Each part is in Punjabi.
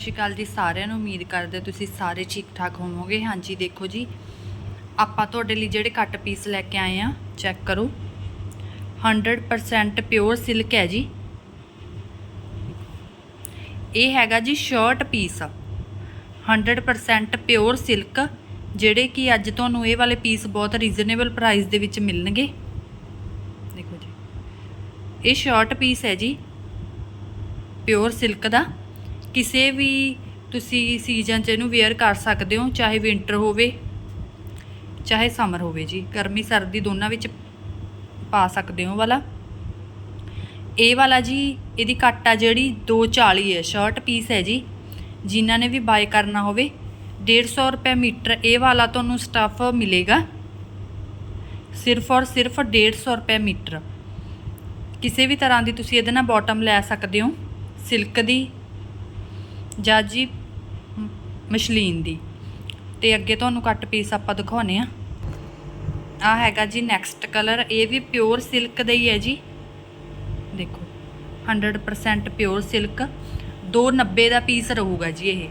ਸਤਿ ਸ਼੍ਰੀ ਅਕਾਲ ਜੀ ਸਾਰਿਆਂ ਨੂੰ ਉਮੀਦ ਕਰਦੇ ਤੁਸੀਂ ਸਾਰੇ ਠੀਕ ਠਾਕ ਹੋਵੋਗੇ। ਹਾਂਜੀ, ਦੇਖੋ ਜੀ, ਆਪਾਂ ਤੁਹਾਡੇ ਲਈ ਜਿਹੜੇ ਕੱਟ ਪੀਸ ਲੈ ਕੇ ਆਏ ਆ ਚੈੱਕ ਕਰੋ। 100% ਪਿਓਰ ਸਿਲਕ ਹੈ ਜੀ। ਇਹ ਹੈਗਾ ਜੀ ਸ਼ਰਟ ਪੀਸ 100% ਪਿਓਰ ਸਿਲਕ ਜਿਹੜੇ ਕਿ ਅੱਜ ਤੁਹਾਨੂੰ ਇਹ ਵਾਲੇ ਪੀਸ ਬਹੁਤ ਰੀਜ਼ਨੇਬਲ ਪ੍ਰਾਈਸ ਦੇ ਵਿੱਚ ਮਿਲਣਗੇ। ਦੇਖੋ ਜੀ, ਇਹ ਸ਼ਰਟ ਪੀਸ ਹੈ ਜੀ ਪਿਓਰ ਸਿਲਕ ਦਾ। ਕਿਸੇ ਵੀ ਤੁਸੀਂ ਸੀਜ਼ਨ 'ਚ ਇਹਨੂੰ ਵੇਅਰ ਕਰ ਸਕਦੇ ਹੋ, ਚਾਹੇ ਵਿੰਟਰ ਹੋਵੇ, ਚਾਹੇ ਸਮਰ ਹੋਵੇ ਜੀ। ਗਰਮੀ, ਸਰਦੀ ਦੋਨਾਂ ਵਿੱਚ ਪਾ ਸਕਦੇ ਹੋ ਵਾਲਾ। ਇਹ ਵਾਲਾ ਜੀ, ਇਹਦੀ ਕੱਟ ਆ ਜਿਹੜੀ 240 ਹੈ ਸ਼ਰਟ ਪੀਸ ਹੈ ਜੀ। ਜਿਨ੍ਹਾਂ ਨੇ ਵੀ ਬਾਏ ਕਰਨਾ ਹੋਵੇ 150 ਰੁਪਏ ਮੀਟਰ ਇਹ ਵਾਲਾ ਤੁਹਾਨੂੰ ਸਟਫ ਮਿਲੇਗਾ। ਸਿਰਫ ਔਰ ਸਿਰਫ 150 ਰੁਪਏ ਮੀਟਰ। ਕਿਸੇ ਵੀ ਤਰ੍ਹਾਂ ਦੀ ਤੁਸੀਂ ਇਹਦੇ ਨਾਲ ਬਾਟਮ ਲੈ ਸਕਦੇ ਹੋ ਸਿਲਕ ਦੀ ਜਾਂ ਜੀ ਮਸ਼ਲੀਨ ਦੀ। ਤੇ ਅੱਗੇ ਤੁਹਾਨੂੰ ਕੱਟ ਪੀਸ ਆਪਾਂ ਦਿਖਾਉਨੇ ਆ। ਆ ਹੈਗਾ ਜੀ ਨੈਕਸਟ ਕਲਰ ਇਹ ਵੀ ਪਿਓਰ ਸਿਲਕ ਦਾ ਹੀ ਹੈ ਜੀ। ਦੇਖੋ 100% ਪਿਓਰ ਸਿਲਕ 290 ਦਾ ਪੀਸ ਰਹੂਗਾ ਜੀ ਇਹ।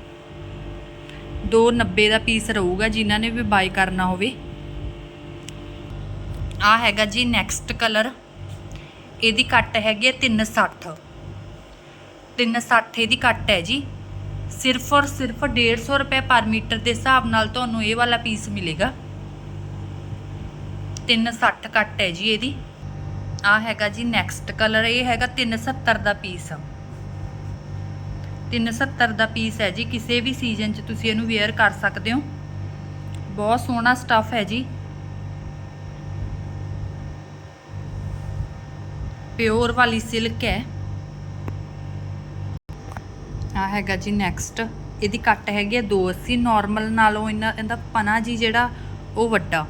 290 ਦਾ ਪੀਸ ਰਹੂਗਾ, ਜਿਨ੍ਹਾਂ ਨੇ ਵੀ ਬਾਈ ਕਰਨਾ ਹੋਵੇ। ਆ ਹੈਗਾ ਜੀ ਨੈਕਸਟ ਕਲਰ ਇਹਦੀ ਕੱਟ ਹੈਗੀ ਹੈ 360 360 ਇਹਦੀ ਕੱਟ ਹੈ ਜੀ। ਸਿਰਫ ਔਰ ਸਿਰਫ 150 ਰੁਪਏ ਪਰ ਮੀਟਰ ਦੇ ਹਿਸਾਬ ਨਾਲ ਤੁਹਾਨੂੰ ਇਹ ਵਾਲਾ ਪੀਸ ਮਿਲੇਗਾ। 360 ਕੱਟ ਹੈ ਜੀ ਇਹਦੀ। ਆ ਹੈਗਾ ਜੀ ਨੈਕਸਟ ਕਲਰ ਇਹ ਹੈਗਾ 370 ਦਾ ਪੀਸ 370 ਦਾ ਪੀਸ ਹੈ ਜੀ, ਕਿਸੇ ਵੀ ਸੀਜ਼ਨ 'ਚ ਤੁਸੀਂ ਇਹਨੂੰ ਵੇਅਰ ਕਰ ਸਕਦੇ ਹੋ। ਬਹੁਤ ਸੋਹਣਾ ਸਟੱਫ ਹੈ ਜੀ। ਪਿਓਰ ਵਾਲੀ ਸਿਲਕ ਹੈ। ਆ ਹੈਗਾ ਜੀ ਨੈਕਸਟ ਇਹਦੀ ਕੱਟ ਹੈਗੀ ਆ 280 ਨਾਰਮਲ ਨਾਲੋਂ ਇਹਨਾਂ ਇਹਦਾ ਪਨਾ ਜੀ ਜਿਹੜਾ, ਉਹ ਵੱਡਾ।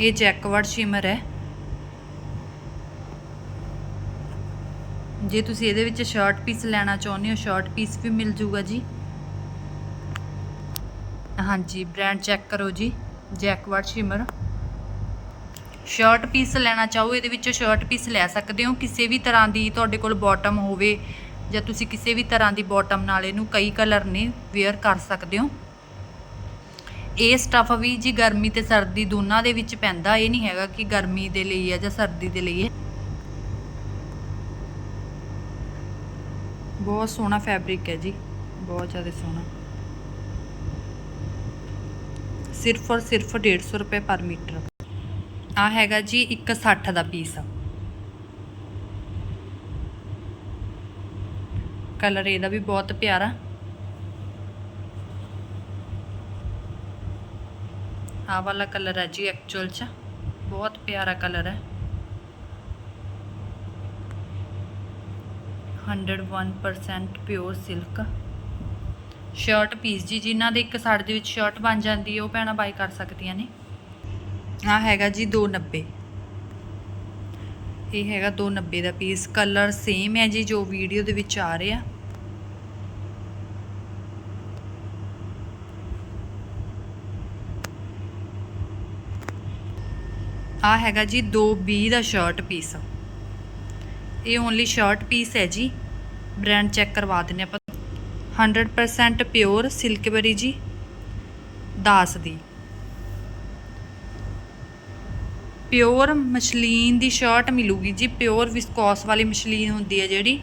ਇਹ ਜੈਕਵਰਡ ਸ਼ਿਮਰ ਹੈ। ਜੇ ਤੁਸੀਂ ਇਹਦੇ ਵਿੱਚ ਸ਼ਰਟ ਪੀਸ ਲੈਣਾ ਚਾਹੁੰਦੇ ਹੋ ਸ਼ਰਟ ਪੀਸ ਵੀ ਮਿਲ ਜੂਗਾ ਜੀ। ਹਾਂਜੀ ਬ੍ਰਾਂਡ ਚੈੱਕ ਕਰੋ ਜੀ। ਜੈਕਵਰਡ ਸ਼ਿਮਰ ਸ਼ਰਟ ਪੀਸ ਲੈਣਾ ਚਾਹੋ, ਇਹਦੇ ਵਿੱਚੋਂ ਸ਼ਰਟ ਪੀਸ ਲੈ ਸਕਦੇ ਹੋ। ਕਿਸੇ ਵੀ ਤਰ੍ਹਾਂ ਦੀ ਤੁਹਾਡੇ ਕੋਲ ਬਾਟਮ ਹੋਵੇ ਜਾਂ ਤੁਸੀਂ ਕਿਸੇ ਵੀ ਤਰ੍ਹਾਂ ਦੀ ਬਾਟਮ ਨਾਲ ਇਹਨੂੰ ਕਈ ਕਲਰ ਨੇ ਵੇਅਰ ਕਰ ਸਕਦੇ ਹੋ। ਇਹ ਸਟਫ ਵੀ ਜੀ ਗਰਮੀ ਤੇ ਸਰਦੀ ਦੋਨਾਂ ਦੇ ਵਿੱਚ ਪੈਂਦਾ, ਇਹ ਨਹੀਂ ਹੈਗਾ ਕਿ ਗਰਮੀ ਦੇ ਲਈ ਹੈ ਜਾਂ ਸਰਦੀ ਦੇ ਲਈ ਹੈ। ਬਹੁਤ ਸੋਹਣਾ ਫੈਬਰਿਕ ਹੈ ਜੀ, ਬਹੁਤ ਜ਼ਿਆਦਾ ਸੋਹਣਾ। ਸਿਰਫ ਔਰ ਸਿਰਫ 150 ਰੁਪਏ ਪਰ ਮੀਟਰ। ਆ ਹੈਗਾ ਜੀ 160 ਦਾ ਪੀਸ ਕਲਰ ਇਹਦਾ ਵੀ ਬਹੁਤ ਪਿਆਰਾ। ਆ ਵਾਲਾ ਕਲਰ ਹੈ ਜੀ ਐਕਚੁਅਲ ਚ। ਬਹੁਤ ਪਿਆਰਾ ਕਲਰ ਹੈ। 101% ਪਿਓਰ ਸਿਲਕ ਸ਼ਰਟ ਪੀਸ ਜੀ, ਜਿਨ੍ਹਾਂ ਦੇ ਇੱਕ ਸਾਈਡ ਦੇ ਵਿੱਚ ਸ਼ਰਟ ਬਣ ਜਾਂਦੀ ਹੈ, ਉਹ ਭੈਣਾਂ ਬਾਈ ਕਰ ਸਕਦੀਆਂ ਨੇ। ਆ ਹੈਗਾ ਜੀ 290 ਇਹ ਹੈਗਾ 290 ਦਾ ਪੀਸ ਕਲਰ ਸੇਮ ਹੈ ਜੀ ਜੋ ਵੀਡੀਓ ਦੇ ਵਿੱਚ ਆ ਰਿਹਾ। ਆ ਹੈਗਾ ਜੀ 220 ਦਾ ਸ਼ਰਟ ਪੀਸ ਇਹ ਓਨਲੀ ਸ਼ਰਟ ਪੀਸ ਹੈ ਜੀ। ਬ੍ਰਾਂਡ ਚੈੱਕ ਕਰਵਾ ਦਿੰਨੇ ਆਪਾਂ। 100% ਪਿਓਰ ਸਿਲਕਬਰੀ ਜੀ। ਦਾਸ ਦੀ। ਪਿਓਰ ਮਸ਼ਲੀਨ ਦੀ ਸ਼ਰਟ ਮਿਲੂਗੀ ਜੀ, ਪਿਓਰ ਵਿਸਕੋਸ ਵਾਲੀ ਮਸ਼ਲੀਨ ਹੁੰਦੀ ਹੈ ਜਿਹੜੀ।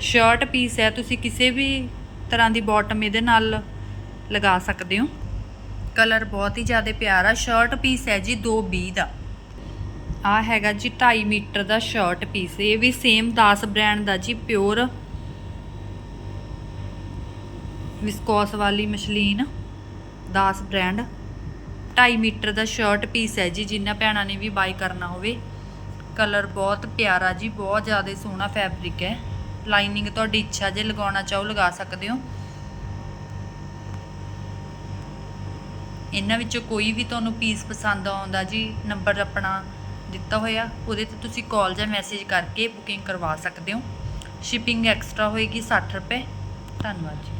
ਸ਼ਰਟ ਪੀਸ ਹੈ, ਤੁਸੀਂ ਕਿਸੇ ਵੀ ਤਰ੍ਹਾਂ ਦੀ ਬਾਟਮ ਇਹਦੇ ਨਾਲ ਲਗਾ ਸਕਦੇ ਹੋ। ਕਲਰ ਬਹੁਤ ਹੀ ਜ਼ਿਆਦਾ ਪਿਆਰਾ ਸ਼ਰਟ ਪੀਸ ਹੈ ਜੀ 220 ਦਾ। ਆ ਹੈਗਾ ਜੀ 2.5 ਮੀਟਰ ਦਾ ਸ਼ਰਟ ਪੀਸ ਇਹ ਵੀ ਸੇਮ ਦਾਸ ਬ੍ਰਾਂਡ ਦਾ ਜੀ, ਪਿਓਰ ਵਿਸਕੋਸ ਵਾਲੀ ਮਸ਼ਲੀਨ ਦਾਸ ਬ੍ਰਾਂਡ 2.5 ਮੀਟਰ ਦਾ ਸ਼ਰਟ ਪੀਸ ਹੈ ਜੀ ਜਿੰਨਾ ਭੈਣਾਂ ਨੇ ਵੀ ਬਾਈ ਕਰਨਾ ਹੋਵੇ। ਕਲਰ ਬਹੁਤ ਪਿਆਰਾ ਜੀ, ਬਹੁਤ ਜ਼ਿਆਦਾ ਸੋਹਣਾ ਫੈਬਰਿਕ ਹੈ। ਲਾਈਨਿੰਗ ਤੁਹਾਡੀ ਇੱਛਾ ਜੇ ਲਗਾਉਣਾ ਚਾਹੋ, ਲਗਾ ਸਕਦੇ ਹੋ। ਇਹਨਾਂ ਵਿੱਚੋਂ ਕੋਈ ਵੀ ਤੁਹਾਨੂੰ ਪੀਸ ਪਸੰਦ ਆਉਂਦਾ ਜੀ ਨੰਬਰ ਆਪਣਾ ਦਿੱਤਾ ਹੋਇਆ, ਉਹਦੇ ਤੇ ਤੁਸੀਂ ਕਾਲ ਜਾਂ ਮੈਸੇਜ ਕਰਕੇ ਬੁਕਿੰਗ ਕਰਵਾ ਸਕਦੇ ਹੋ। ਸ਼ਿਪਿੰਗ ਐਕਸਟਰਾ ਹੋਏਗੀ 60 ਰੁਪਏ। ਧੰਨਵਾਦ ਜੀ।